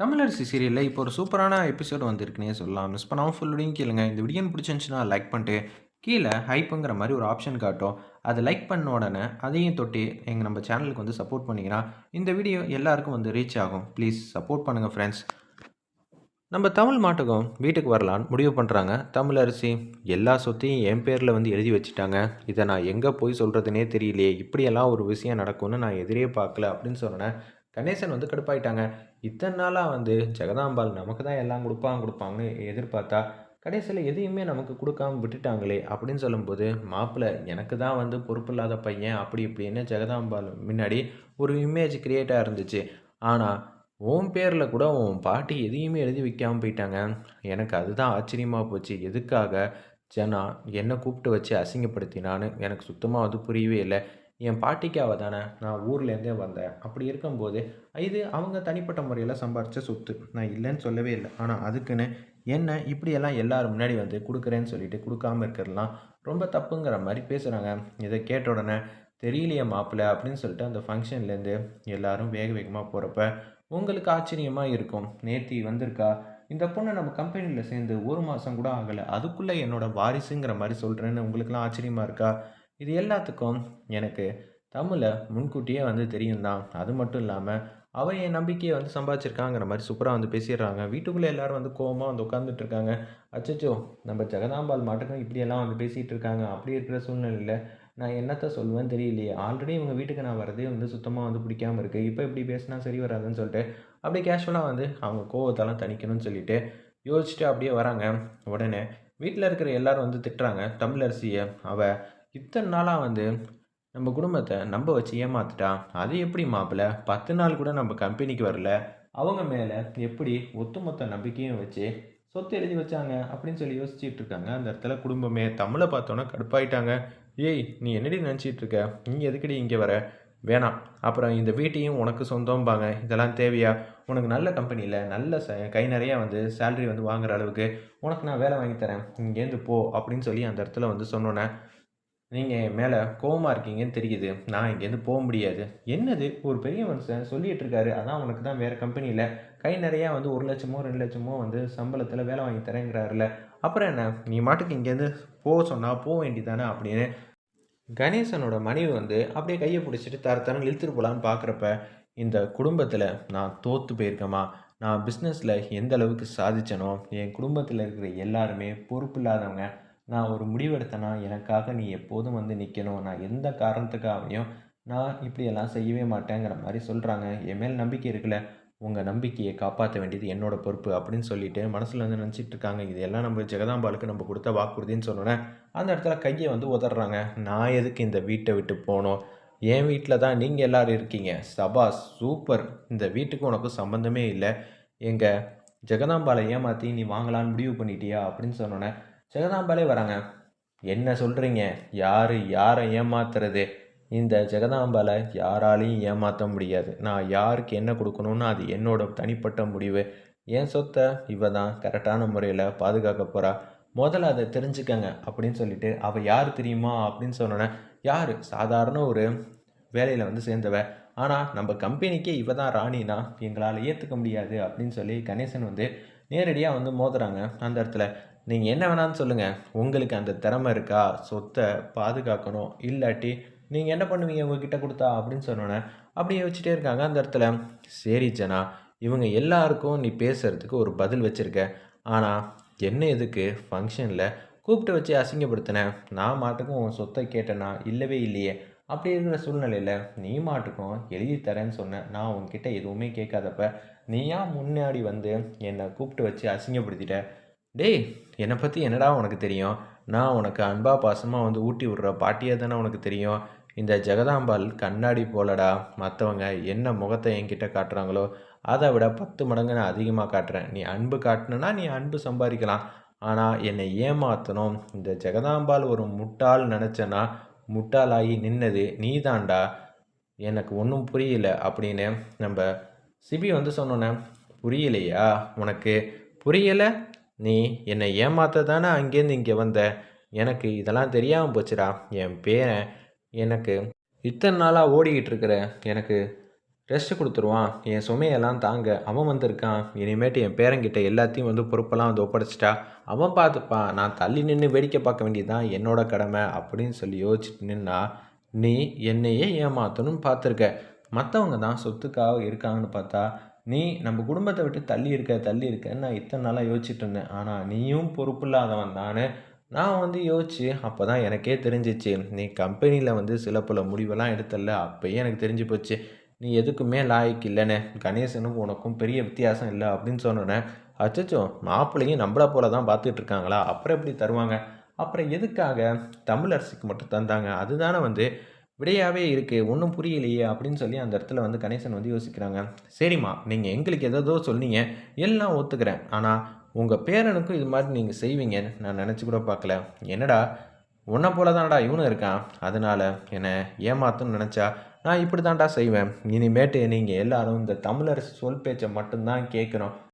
தமிழரசி சீரியலில் இப்போ ஒரு சூப்பரான எபிசோடு வந்திருக்குன்னே சொல்லலாம். மிஸ் பண்ணாமல் ஃபுல்லுடையும் கேளுங்க. இந்த வீடியோ பிடிச்சிருந்துச்சுன்னா லைக் பண்ணிட்டு கீழே ஹைப்புங்கிற மாதிரி ஒரு ஆப்ஷன் காட்டும். அதை லைக் பண்ண உடனே அதையும் தொட்டி எங்கள் நம்ம சேனலுக்கு வந்து சப்போர்ட் பண்ணிங்கன்னா இந்த வீடியோ எல்லாருக்கும் வந்து ரீச் ஆகும். ப்ளீஸ் சப்போர்ட் பண்ணுங்கள் ஃப்ரெண்ட்ஸ் நம்ம தமிழ் மாட்டுக்கும் வீட்டுக்கு வரலான்னு முடிவு பண்ணுறாங்க தமிழரசி எல்லா சொத்தையும் என் பேரில் வந்து எழுதி வச்சுட்டாங்க. இதை நான் எங்கே போய் சொல்கிறதுனே தெரியலையே. இப்படியெல்லாம் ஒரு விஷயம் நடக்கும்னு நான் எதிரே பார்க்கல அப்படின்னு சொன்னேன் கணேசன் வந்து கடுப்பாயிட்டாங்க. இத்தனை நாளாக வந்து ஜெகதாம்பாள் நமக்கு தான் எல்லாம் கொடுப்பாங்க கொடுப்பாங்கன்னு எதிர்பார்த்தா கடைசியில் எதையுமே நமக்கு கொடுக்காம விட்டுட்டாங்களே அப்படின்னு சொல்லும்போது மாப்பிள்ளை எனக்கு தான் வந்து பொறுப்பு இல்லாத பையன் அப்படி இப்படின்னு ஜெகதாம்பாள் முன்னாடி ஒரு இமேஜ் க்ரியேட்டாக இருந்துச்சு. ஆனால் உன் பேரில் கூட உன் பாட்டி எதையுமே எழுதி வைக்காமல் போயிட்டாங்க. எனக்கு அதுதான் ஆச்சரியமாக போச்சு. எதுக்காக? ஜனா என்னை கூப்பிட்டு வச்சு அசிங்கப்படுத்தினான்னு எனக்கு சுத்தமாக வந்து புரியவே இல்லை. என் பாட்டிக்காக தானே நான் ஊர்லேருந்தே வந்தேன். அப்படி இருக்கும்போது இது அவங்க தனிப்பட்ட முறையில் சம்பாரித்த சொத்து. நான் இல்லைன்னு சொல்லவே இல்லை. ஆனால் அதுக்குன்னு என்ன இப்படியெல்லாம் எல்லோரும் முன்னாடி வந்து கொடுக்குறேன்னு சொல்லிட்டு கொடுக்காம இருக்கிறதுலாம் ரொம்ப தப்புங்கிற மாதிரி பேசுகிறாங்க இதை கேட்ட உடனே தெரியலையே மாப்பிள்ளை அப்படின்னு சொல்லிட்டு அந்த ஃபங்க்ஷன்லேருந்து எல்லோரும் வேக வேகமாக போகிறப்ப உங்களுக்கு ஆச்சரியமாக இருக்கும். நேத்தி வந்திருக்கா? இந்த பொண்ணை நம்ம கம்பெனியில் சேர்ந்து ஒரு மாதம் கூட ஆகலை. அதுக்குள்ளே என்னோடய வாரிசுங்கிற மாதிரி சொல்கிறேன்னு உங்களுக்குலாம் ஆச்சரியமாக இருக்கா? இது எல்லாத்துக்கும் எனக்கு தமிழை முன்கூட்டியே வந்து தெரியும் தான் அது மட்டும் இல்லாமல் அவள் என் நம்பிக்கையை வந்து சம்பாதிச்சிருக்காங்கிற மாதிரி சூப்பராக வந்து பேசிடுறாங்க. வீட்டுக்குள்ளே எல்லோரும் வந்து கோவமாக வந்து உட்காந்துட்டு இருக்காங்க அச்சச்சோ நம்ம ஜெகதாம்பால் மாட்டுக்கும் இப்படியெல்லாம் வந்து பேசிகிட்டு இருக்காங்க அப்படி இருக்கிற சூழ்நிலையில் நான் என்னத்தை சொல்லுவேன்னு தெரியலையே. ஆல்ரெடி இவங்க வீட்டுக்கு நான் வரதே வந்து சுத்தமாக வந்து பிடிக்காமல் இருக்குது இப்போ இப்படி பேசினா சரி வராதுன்னு சொல்லிட்டு அப்படியே கேஷுவலாக வந்து அவங்க கோவத்தெல்லாம் தணிக்கணும்னு சொல்லிட்டு யோசிச்சுட்டு அப்படியே வராங்க. உடனே வீட்டில் இருக்கிற எல்லோரும் வந்து திட்டுறாங்க. தமிழரசியை அவள் இத்தனை நாளாக வந்து நம்ம குடும்பத்தை நம்ப வச்சு ஏமாத்துட்டான் அது எப்படி மாப்பிள்ள பத்து நாள் கூட நம்ம கம்பெனிக்கு வரல. அவங்க மேலே எப்படி ஒட்டுமொத்த நம்பிக்கையும் வச்சு சொத்து எழுதி வச்சாங்க அப்படின்னு சொல்லி யோசிச்சுட்டு இருக்காங்க. அந்த இடத்துல குடும்பமே தமிழை பார்த்தோன்னா கடுப்பாயிட்டாங்க. ஏய் நீ என்னடி நினச்சிட்டு இருக்க? நீ எதுக்கடி இங்கே வர? வேணாம். அப்புறம் இந்த வீட்டையும் உனக்கு சொந்தம்பாங்க. இதெல்லாம் தேவையா? உனக்கு நல்ல கம்பெனியில் நல்ல ச கை நிறையா வந்து சேல்ரி வந்து வாங்குற அளவுக்கு உனக்கு நான் வேலை வாங்கி தரேன். இங்கேருந்து போ அப்படின்னு சொல்லி அந்த இடத்துல வந்து சொன்னோன்னே நீங்கள் என் மேலே கோவமாக இருக்கீங்கன்னு தெரியுது. நான் இங்கேருந்து போக முடியாது. என்னது? ஒரு பெரிய மனுஷன் சொல்லிகிட்டு இருக்காரு. அதான் உனக்கு தான் வேறு கம்பெனியில் கை நிறையா வந்து ஒரு லட்சமோ ரெண்டு லட்சமோ வந்து சம்பளத்தில் வேலை வாங்கி தரேங்கிறாருல. அப்புறம் என்ன? நீ மாட்டுக்கு இங்கேருந்து போக சொன்னால் போக வேண்டியதானே அப்படின்னு கணேசனோட மனைவி வந்து அப்படியே கையை பிடிச்சிட்டு தர தரம் இழுத்துட்டு போகலான்னு பார்க்குறப்ப இந்த குடும்பத்தில் நான் தோற்று போயிருக்கேம்மா. நான் பிஸ்னஸில் எந்த அளவுக்கு சாதிச்சனோ என் குடும்பத்தில் இருக்கிற எல்லாருமே பொறுப்பு இல்லாதவங்க நான் ஒரு முடிவெடுத்தேன்னா எனக்காக நீ எப்போதும் வந்து நிற்கணும் நான் எந்த காரணத்துக்காகவும் நான் இப்படியெல்லாம் செய்யவே மாட்டேங்கிற மாதிரி சொல்கிறாங்க என் மேல் நம்பிக்கை இருக்குல்ல? உங்கள் நம்பிக்கையை காப்பாற்ற வேண்டியது என்னோடய பொறுப்பு அப்படின்னு சொல்லிட்டு மனசில் வந்து நினச்சிட்டு இருக்காங்க. இதெல்லாம் நம்ம ஜெகதாம்பாலுக்கு நம்ம கொடுத்த வாக்குறுதின்னு சொன்னோன்னே அந்த இடத்துல கையை வந்து உதறாங்க. நான் எதுக்கு இந்த வீட்டை விட்டு போனோம் என் வீட்டில் தான் நீங்கள் எல்லோரும் இருக்கீங்க. சபாஸ் சூப்பர். இந்த வீட்டுக்கு உனக்கு சம்மந்தமே இல்லை. எங்கள் ஜெகதாம்பாலை ஏமாற்றி நீ வாங்கலான்னு முடிவு பண்ணிட்டியா? அப்படின்னு சொன்னோன்னே ஜெகதாம்பாலே வராங்க. என்ன சொல்கிறீங்க யார் யாரை ஏமாத்துறது? இந்த ஜெகதாம்பாலை யாராலையும் ஏமாற்ற முடியாது. நான் யாருக்கு என்ன கொடுக்கணும்னு அது என்னோட தனிப்பட்ட முடிவு. என் சொத்தை இவ தான் கரெக்டான முறையில் பாதுகாக்க போகிறா முதல்ல அதை தெரிஞ்சுக்கங்க அப்படின்னு சொல்லிட்டு அவள் யார் தெரியுமா அப்படின்னு சொன்னோன்னே யார்? சாதாரண ஒரு வேலையில் வந்து சேர்ந்தவ. ஆனால் நம்ம கம்பெனிக்கே இவ தான் ராணினா எங்களால் ஏற்றுக்க முடியாது அப்படின்னு சொல்லி கணேசன் வந்து நேரடியாக வந்து மோதுறாங்க அந்த இடத்துல. நீங்கள் என்ன வேணாலும் சொல்லுங்கள் உங்களுக்கு அந்த திறமை இருக்கா? சொத்தை பாதுகாக்கணும். இல்லாட்டி நீங்கள் என்ன பண்ணுவீங்க உங்ககிட்ட கொடுத்தா? அப்படின்னு சொன்னோன்னே அப்படியே வச்சுட்டே இருக்காங்க அந்த இடத்துல. சரி ஜனா இவங்க எல்லாருக்கும் நீ பேசுகிறதுக்கு ஒரு பதில் வச்சுருக்க. ஆனால் என்ன எதுக்கு? ஃபங்க்ஷனில் கூப்பிட்டு வச்சு அசிங்கப்படுத்தினேன் நான் மாட்டுக்கும் உன் சொத்தை கேட்டேனா? இல்லவே இல்லையே. அப்படி இருக்கிற சூழ்நிலையில் நீ மாட்டுக்கும் எழுதி தரேன்னு சொன்னேன். நான் உன்கிட்ட எதுவுமே கேட்காதப்ப நீயா முன்னாடி வந்து என்னை கூப்பிட்டு வச்சு அசிங்கப்படுத்திட்ட? டேய் என்னை பற்றி என்னடா உனக்கு தெரியும்? நான் உனக்கு அன்பா பாசமாக வந்து ஊட்டி விட்ற பாட்டியாக தானே உனக்கு தெரியும்? இந்த ஜெகதாம்பால் கண்ணாடி போலடா மற்றவங்க என்ன முகத்தை என்கிட்ட காட்டுறாங்களோ அதை விட பத்து மடங்கு நான் அதிகமாக காட்டுறேன். நீ அன்பு காட்டினா நீ அன்பு சம்பாதிக்கலாம். ஆனால் என்னை ஏமாற்றணும் இந்த ஜெகதாம்பால் ஒரு முட்டாள் நினச்சேன்னா முட்டாளாகி நின்னது நீதாண்டா எனக்கு ஒன்றும் புரியல அப்படின்னு நம்ம சிபி வந்து சொன்னோன்னே புரியலையா? உனக்கு புரியலை? நீ என்னை ஏமாத்த தானே அங்கேருந்து இங்கே வந்த? எனக்கு இதெல்லாம் தெரியாமல் போச்சுடா என் பேரன் எனக்கு இத்தனை நாளாக ஓடிக்கிட்டு இருக்கிற எனக்கு ரெஸ்ட் கொடுத்துருவான். என் சுமையெல்லாம் தாங்க. அவன் வந்திருக்கான். இனிமேட்டு என் பேரங்கிட்ட எல்லாத்தையும் வந்து பொறுப்பெல்லாம் வந்து ஒப்படைச்சிட்டா. அவன் பார்த்துப்பான் நான் தள்ளி நின்று வேடிக்கை பார்க்க வேண்டியதுதான் என்னோட கடமை அப்படின்னு சொல்லி யோசிச்சுட்டு நின்னா நீ என்னையே ஏமாத்தணும்னு பார்த்துருக்க. மற்றவங்க தான் சொத்துக்காக இருக்காங்கன்னு பார்த்தா நீ நம்ம குடும்பத்தை விட்டு தள்ளி இருக்க தள்ளி இருக்கன்னு நான் இத்தனை நாளாக யோசிச்சுட்டு இருந்தேன். ஆனால் நீயும் பொறுப்பு இல்லாதவன் தானே. நான் வந்து யோசிச்சு அப்போ தான் எனக்கே தெரிஞ்சிச்சு. நீ கம்பெனியில் வந்து சில பல முடிவெல்லாம் எடுத்தல அப்போயே எனக்கு தெரிஞ்சு போச்சு. நீ எதுக்குமே லாய்க்கு இல்லைண்ணே. கணேசனுக்கும் உனக்கும் பெரிய வித்தியாசம் இல்லை அப்படின்னு சொன்னோன்னே அச்சச்சோ மாப்பிள்ளையும் நம்மளை போல தான் பார்த்துட்டு இருக்காங்களா? அப்புறம் எப்படி தருவாங்க? அப்புறம் எதுக்காக தமிழரசிக்கு மட்டும் தந்தாங்க? அதுதானே வந்து விடையாகவே இருக்குது ஒன்றும் புரியலையே அப்படின்னு சொல்லி அந்த இடத்துல வந்து கணேசன் வந்து யோசிக்கிறாங்க. சரிம்மா நீங்கள் எங்களுக்கு எதோ சொன்னீங்க. எல்லாம் ஒத்துக்கிறேன். ஆனால் உங்கள் பேரனுக்கும் இது மாதிரி நீங்கள் செய்வீங்கன்னு நான் நினச்சி கூட பார்க்கல. என்னடா? உன்னை போல தானடா இவனும் இருக்கான். அதனால் என்னை ஏமாத்துன்னு நினச்சா நான் இப்படி தான்டா செய்வேன். இனிமேட்டு நீங்கள் எல்லாரும் இந்த தமிழரசு சொல் பேச்சை மட்டும்தான் கேட்கணும்